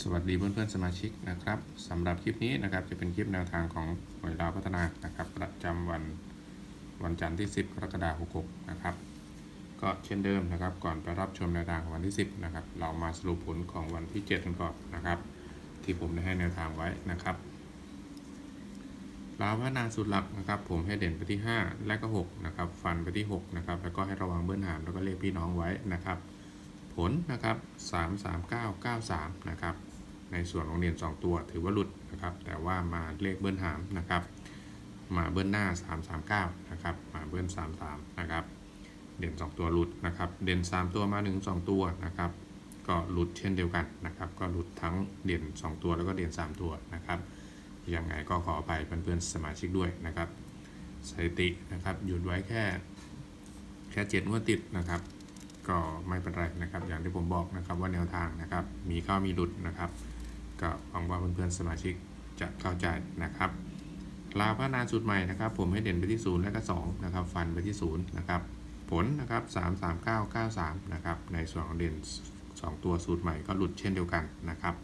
สวัสดีเพื่อนๆสมาชิกนะครับสำหรับคลิปนี้นะครับจะเป็นคลิปแนวทางของหน่วยดาวพัฒนานะครับ ประจำวันวันจันทร์ที่ 10 กรกฎาคม66นะครับ ก็เช่นเดิมนะครับ ก่อนไปรับชมแนวทางของวันที่ 10นะครับเรามาสรุปผลของวันที่ 7 กันก่อนนะครับ ที่ผมได้ให้แนวทางไว้นะครับดาวพัฒนาสุดหลักนะครับ ผมให้เด่นไปที่ 5 และก็6นะครับฟันไปที่6นะครับแล้วก็ให้ระวังเบิ้ลหามแล้วก็เลขพี่น้องไว้นะครับ ผลนะครับ33993นะครับในส่วนของเรียน 2 ตัวถือว่าหลุดนะครับ แต่ว่ามาเลขเบิ้ลหามนะครับ มาเบิ้ลหน้า 339นะครับมาเบิ้ล33นะครับเด่น 2 ตัวหลุดนะครับ เด่น 3 ตัวมา 1 2 ตัวนะครับ ก็หลุดเช่นเดียวกันนะครับ ก็หลุดทั้งเด่น 2 ตัวแล้วก็เด่น 3 ตัวนะครับยังไงก็ขออภัยเพื่อนๆสมาชิกด้วยนะครับสถิตินะครับหยุดไว้แค่แค่เจ็ดงวดติดนะครับ ก็ไม่เป็นไรนะครับ อย่างที่ผมบอกนะครับว่าแนวทางนะครับ มีเข้ามีหลุดนะครับ ก็หวังว่าเพื่อนๆสมาชิกจะเข้าใจนะครับ ลาพัฒนาสูตรใหม่นะครับ ผมให้เด่นไปที่0และก็2นะครับ ฟันไปที่0นะครับ ผลนะครับ3 3 9 9 3นะครับ ในส่วนของเด่น 2 ตัวสูตรใหม่ก็หลุดเช่นเดียวกันนะครับ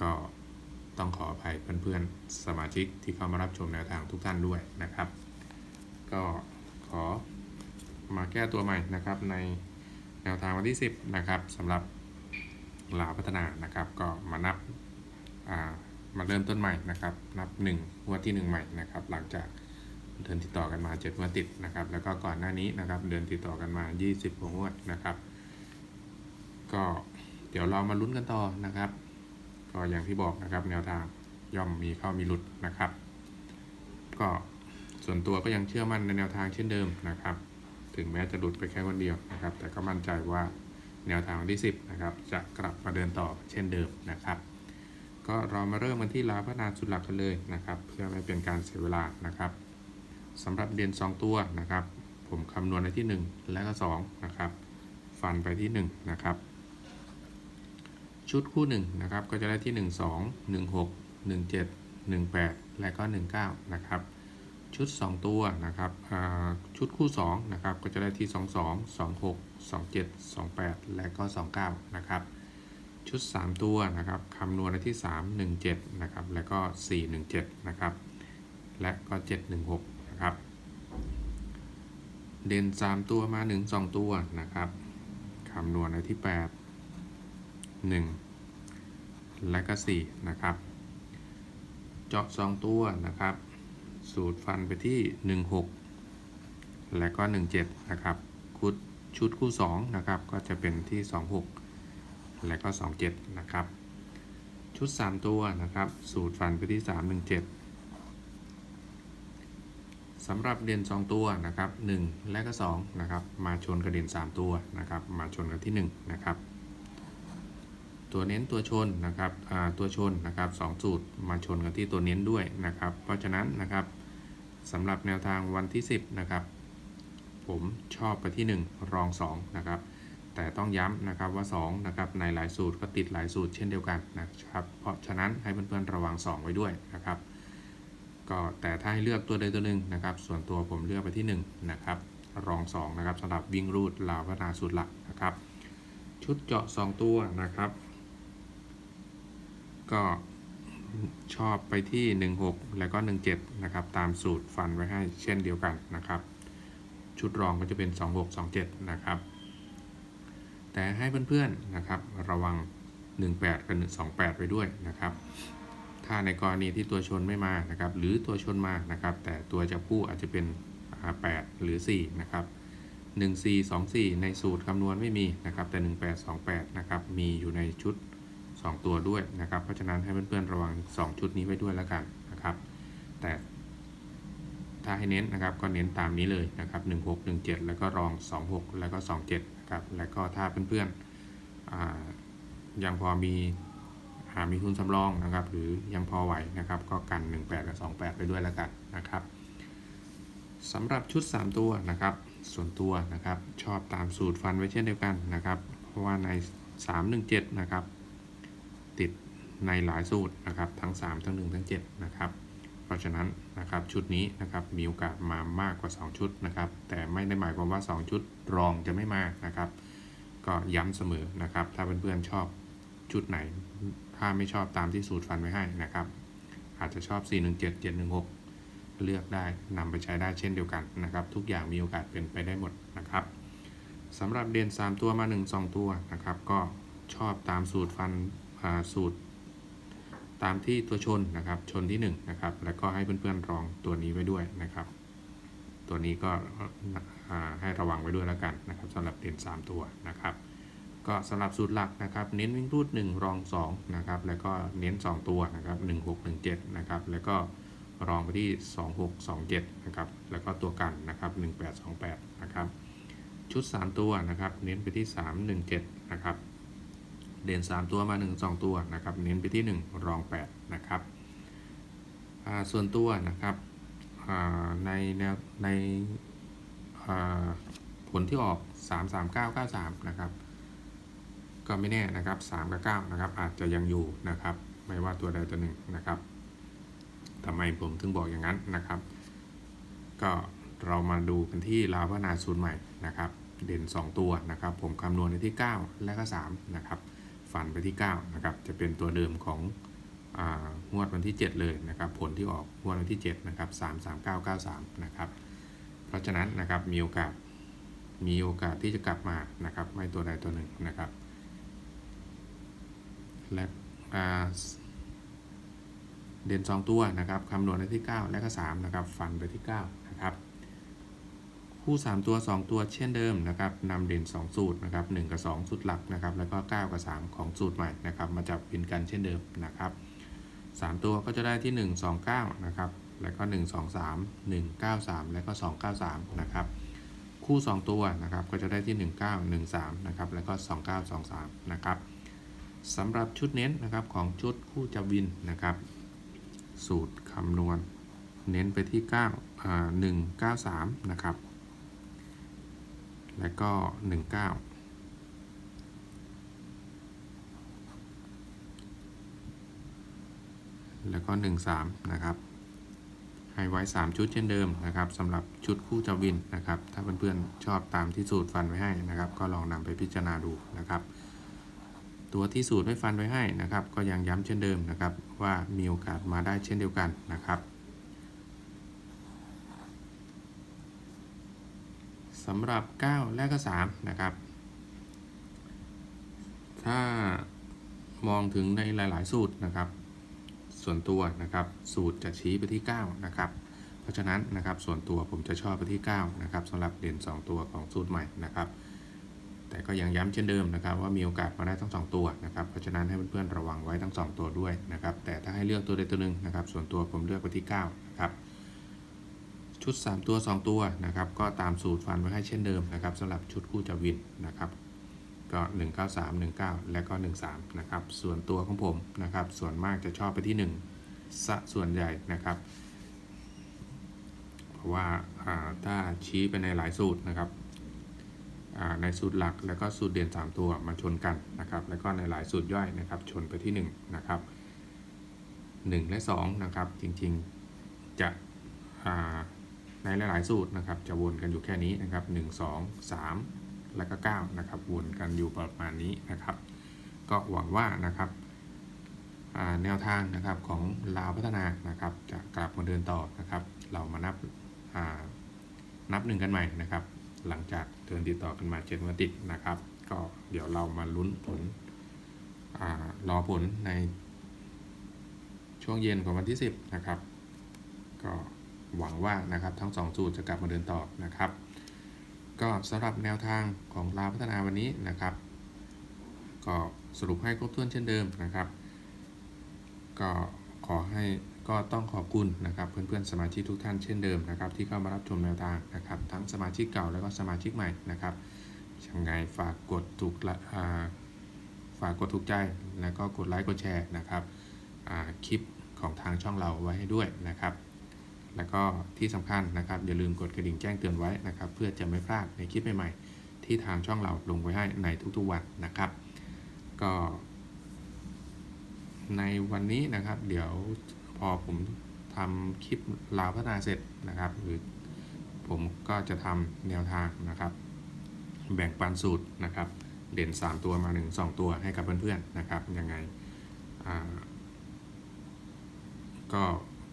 ก็ต้องขออภัยเพื่อนๆสมาชิกที่เข้ามารับชมแนวทางทุกท่านด้วยนะครับ ก็ขอมาแก้ตัวใหม่นะครับใน แนวทางวันที่ 10 นะครับสำหรับลาวพัฒนานะครับ ก็มานับมาเริ่มต้นใหม่นะครับ นับ1งวดที่ 1 ใหม่นะครับ หลังจากเดินติดต่อกันมา7งวดติดนะครับ แล้วก็ก่อนหน้านี้นะครับ เดินติดต่อกันมา 20กว่างวดนะครับ ก็เดี๋ยวเรามาลุ้นกันต่อนะครับ ก็อย่างที่บอกนะครับ แนวทางย่อมมีเข้ามีหลุดนะครับ ก็ส่วนตัวก็ยังเชื่อมั่นในแนวทางเช่นเดิมนะครับ ถึงแม้จะหลุดไปแค่วันเดียวนะครับ แต่ก็มั่นใจว่าแนวทางที่ 10นะครับจะกลับมาเดินต่อเช่นเดิมนะครับ ก็เรามาเริ่มกันที่ลาพัฒนาสุดหลักกันเลยนะครับเพื่อไม่เป็นการเสียเวลานะครับสำหรับเด่น2 ตัวนะครับ ผมคำนวณในที่ 1 และก็2นะครับฟันไปที่1นะครับชุดคู่1นะครับก็จะได้ที่ 1 2 1 6 1 7 1 8 และก็ 19 นะครับ ชุด 2 ตัวนะครับชุดคู่ 2 นะครับ ก็จะได้ที่ 22 26 27 28 และก็ 29 นะครับ ชุด 3 ตัวนะครับคำนวณในที่ 3 17 นะครับ และก็ 417 นะครับ และก็ 716 นะครับ เด่น 3 ตัวมา 1 2 ตัวนะครับคำนวณในที่ 8 1 และก็ 4 นะครับ เจาะ 2 ตัวนะครับ สูตรฟันไปที่ 16 และก็ 17 นะครับคุดชุดคู่ 2 นะครับ ก็จะเป็นที่ 26 และก็ 27 นะครับ ชุด 3 ตัวนะครับ สูตรฟันไปที่ 317สำหรับเด่น2 ตัวนะครับ 1 และก็ 2 นะครับ มาชนกระเด่น3 ตัวนะครับ มาชนกันที่ 1 นะครับ ตัวเน้นตัวชนนะครับตัวชนนะครับสองสูตรมาชนกันที่ตัวเน้นด้วยนะครับ เพราะฉะนั้นนะครับสำหรับแนวทางวันที่ 10นะครับผมชอบไปที่ 1 รอง2นะครับแต่ต้องย้ำนะครับว่า2นะครับในหลายสูตรก็ติดหลายสูตรเช่นเดียวกันนะครับเพราะฉะนั้นให้เพื่อนๆระวัง 2 ไว้ด้วยนะครับก็แต่ถ้าให้เลือกตัวใดตัวหนึ่งนะครับ ส่วนตัวผมเลือกไปที่1นะครับรอง2นะครับสำหรับวิ่งรูดลาวพัฒนาสูตรหลักนะครับ ชุดเจาะ 2 ตัวนะครับ ก็ชอบไปที่ 16 แล้วก็ 17 นะครับ ตามสูตรฟันไว้ให้เช่นเดียวกันนะครับ ชุดรองก็จะเป็น 26 27 นะครับ แต่ให้เพื่อนๆนะครับระวัง 18 กับ 28 ไปด้วยนะครับ ถ้าในกรณีที่ตัวชนไม่มานะครับ หรือตัวชนมานะครับ แต่ตัวจับคู่อาจจะเป็น 8 หรือ 4 นะครับ 1 4 2 4 ในสูตรคำนวณไม่มีนะครับ แต่ 18 28 นะครับ มีอยู่ในชุด 2 ตัวด้วยนะครับ เพราะฉะนั้นให้เพื่อนๆระวัง 2 ชุดนี้ไว้ด้วยแล้วกันนะครับ แต่ถ้าให้เน้นนะครับก็เน้นตามนี้เลยนะครับ 16 17 แล้วก็รอง 26 แล้วก็ 27 นะครับ แล้วก็ถ้าเพื่อนๆอ่ายังพอมีหามีทุนสำรองนะครับ หรือยังพอไหวนะครับ ก็กัน 18 กับ 28 ไปด้วยแล้วกันนะครับสำหรับชุด 3 ตัวนะครับ ส่วนตัวนะครับชอบตามสูตรฟันไว้เช่นเดียวกันนะครับ เพราะว่าใน 317 นะครับ ติดในหลายสูตรนะครับทั้ง 3 ทั้ง 1 ทั้ง 7 นะครับ เพราะฉะนั้นนะครับชุดนี้นะครับมีโอกาสมามากกว่า 2 ชุดนะครับ แต่ไม่ได้หมายความว่า 2 ชุดรองจะไม่มานะครับ ก็ย้ำเสมอนะครับ ถ้าเพื่อนๆชอบชุดไหน ถ้าไม่ชอบตามที่สูตรฟันไว้ให้นะครับ อาจจะชอบ 417 716 เลือกได้นำไปใช้ได้เช่นเดียวกันนะครับ ทุกอย่างมีโอกาสเป็นไปได้หมดนะครับสำหรับเด่น3 ตัวมา 1 2 ตัวนะครับ ก็ชอบตามสูตรฟัน สูตร ตามที่ตัวชนนะครับ ชนที่1นะครับ แล้วก็ให้เพื่อนๆลองตัวนี้ไว้ด้วยนะครับ ตัวนี้ก็ให้ระวังไว้ด้วยแล้วกันนะครับสำหรับเด่น3 ตัวนะครับ ก็สำหรับสูตรหลักนะครับ เน้นวิ่งรูด 1 รอง2นะครับ แล้วก็เน้น 2 ตัวนะครับ1 6 1 7นะครับ แล้วก็รองไปที่ 2 6 2 7นะครับ แล้วก็ตัวกันนะครับ1 8 2 8นะครับ ชุด 3 ตัวนะครับ เน้นไปที่ 3 1 7นะครับ เด่น3 ตัวมา 1 2 ตัวนะครับ เน้นไปที่ 1 รอง 8 นะครับส่วนตัวนะครับในแนวในอ่าผลที่ออก 3 3 9 9 3 นะครับ ก็ไม่แน่นะครับ 3 กับ 9 นะครับ อาจจะยังอยู่นะครับ ไม่ว่าตัวใดตัวหนึ่งนะครับทำไมผมถึงบอกอย่างนั้นนะครับ ก็เรามาดูกันที่ลาวนาศูนย์ใหม่นะครับ เด่น 2 ตัวนะครับ ผมคำนวณในที่ 9 และก็ 3 นะครับ ฝันไปที่9นะครับจะเป็นตัวเดิมของงวดวันที่ 7 เลยนะครับผลที่ออกงวดวันที่7นะครับ3 3 9 9 3นะครับเพราะฉะนั้นนะครับมีโอกาสมีโอกาสที่จะกลับมานะครับไม่ตัวใดตัวหนึ่งนะครับและเด่น2 ตัวนะครับคำนวณในที่ 9 และก็3นะครับฟันไปที่9นะครับ คู่ 3 ตัว 2 ตัวเช่นเดิมนะครับนำเด่น 2 สูตรนะครับ1กับ 2 สูตรหลักนะครับแล้วก็ 9 กับ 3 ของสูตรใหม่นะครับมาจับปินกันเช่นเดิมนะครับ 3 ตัวก็จะได้ที่ 1 2 9นะครับแล้วก็ 1 2 3 1 9 3 แล้วก็ 2 9 3นะครับคู่ 2 ตัวนะครับก็จะได้ที่ 19 1 3นะครับแล้วก็ 29 2 3นะครับสำหรับชุดเน้นนะครับของชุดคู่จับวินนะครับ สูตรคำนวณเน้นไปที่9อ่า193 นะครับ แล้วก็ 19 แล้วก็ 13 นะครับ ให้ไว้ 3 ชุดเช่นเดิมนะครับสำหรับชุดคู่จับวินนะครับ ถ้าเพื่อนๆชอบตามที่สูตรฟันไว้ให้นะครับ ก็ลองนำไปพิจารณาดูนะครับ ตัวที่สูตรไม่ฟันไว้ให้นะครับ ก็ยังย้ำเช่นเดิมนะครับ ว่ามีโอกาสมาได้เช่นเดียวกันนะครับ สำหรับ 9 และก็ 3 นะครับ ถ้ามองถึงในหลาย ๆ สูตรนะครับ ส่วนตัวนะครับสูตรจะชี้ไปที่ 9 นะครับ เพราะฉะนั้นนะครับส่วนตัวผมจะชอบไปที่ 9 นะครับสำหรับเด่น 2 ตัวของสูตรใหม่นะครับแต่ก็ยังย้ำเช่นเดิมนะครับว่ามีโอกาสมาได้ทั้ง 2 ตัวนะครับเพราะฉะนั้นให้เพื่อนๆระวังไว้ทั้ง 2 ตัวด้วยนะครับแต่ถ้าให้เลือกตัวใดตัวหนึ่งนะครับส่วนตัวผมเลือกไปที่9นะครับ ชุด 3 ตัว 2 ตัวนะครับก็ตามสูตรฟันไว้ให้เช่นเดิมนะครับสำหรับชุดคู่จับวินนะครับก็ 193 19 และก็ 13 นะครับ ส่วนตัวของผมนะครับ ส่วนมากจะชอบไปที่1ซะส่วนใหญ่นะครับ เพราะว่าาถ้าชี้ไปในหลายสูตรนะครับในสูตรหลักแล้วก็สูตรเด่น 3 ตัวมาชนกันนะครับ แล้วก็ในหลายสูตรย่อยนะครับ ชนไปที่1นะครับ1และ2นะครับ จริงๆจะ ในหลาย ๆ สูตรนะครับจะวนกันอยู่แค่นี้นะครับ 1 2 3 แล้วก็9นะครับวนกันอยู่ประมาณนี้นะครับ ก็หวังว่านะครับแนวทางนะครับของลาวพัฒนานะครับ จะกลับมาเดินต่อนะครับ เรามานับนับหนึ่งกันใหม่นะครับ หลังจากเดินติดต่อกันมาเจ็ดวันติดนะครับ ก็เดี๋ยวเรามาลุ้นผลอารอผลในช่วงเย็นของวันที่ 10 นะครับ ก็ หวังว่านะครับทั้งสองสูตรจะกลับมาเดินต่อนะครับ ก็สำหรับแนวทางของลาวพัฒนาวันนี้นะครับ ก็สรุปให้ครบถ้วนเช่นเดิมนะครับ ก็ขอให้ก็ต้องขอบคุณนะครับเพื่อนๆสมาชิกทุกท่านเช่นเดิมนะครับ ที่เข้ามารับชมแนวทางนะครับ ทั้งสมาชิกเก่าแล้วก็สมาชิกใหม่นะครับยังไงฝากกดถูกฝากกดถูกใจแล้วก็กดไลค์กดแชร์นะครับคลิปของทางช่องเราไว้ให้ด้วยนะครับ แล้วก็ที่สำคัญนะครับอย่าลืมกดกระดิ่งแจ้งเตือนไว้นะครับ เพื่อจะไม่พลาดในคลิปใหม่ๆ ที่ทางช่องเราลงไว้ให้ในทุกๆวันนะครับ ก็ ในวันนี้นะครับ เดี๋ยวพอผมทำคลิปลาวพัฒนาเสร็จนะครับ หรือผมก็จะทำแนวทางนะครับ แบ่งปันสูตรนะครับ เด่น 3 ตัวมา 1 2 ตัวให้กับเพื่อนๆนะครับยังไงก็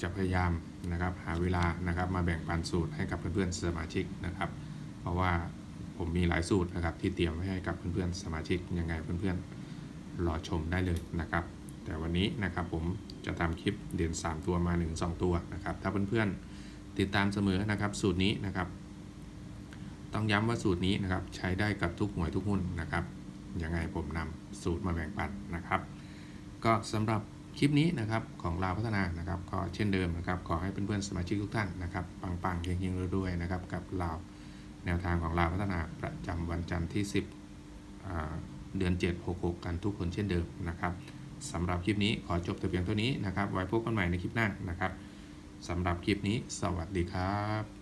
จะพยายามนะครับหาเวลานะครับมาแบ่งปันสูตรให้กับเพื่อนๆสมาชิกนะครับ เพราะว่าผมมีหลายสูตรนะครับที่เตรียมไว้ให้กับเพื่อนๆสมาชิกยังไงเพื่อนๆรอชมได้เลยนะครับ แต่วันนี้นะครับผมจะทำคลิปเด่น 3 ตัวมา 1 2 ตัวนะครับถ้าเพื่อนๆติดตามเสมอนะครับสูตรนี้นะครับ ต้องย้ำว่าสูตรนี้นะครับใช้ได้กับทุกหน่วยทุกหุ้นนะครับยังไงผมนำสูตรมาแบ่งปันนะครับ ก็สำหรับ คลิปนี้นะครับของลาวพัฒนานะครับก็เช่นเดิมนะครับขอให้เพื่อนๆสมาชิกทุกท่านนะครับปังๆเฮงๆรวยๆนะครับกับลาวแนวทางของลาวพัฒนาประจำวันจันทร์ที่ 10 เดือน 7 66 กันทุกคนเช่นเดิมนะครับสำหรับคลิปนี้ขอจบแต่เพียงเท่านี้นะครับไว้พบกันใหม่ในคลิปหน้านะครับสำหรับคลิปนี้ สวัสดีครับ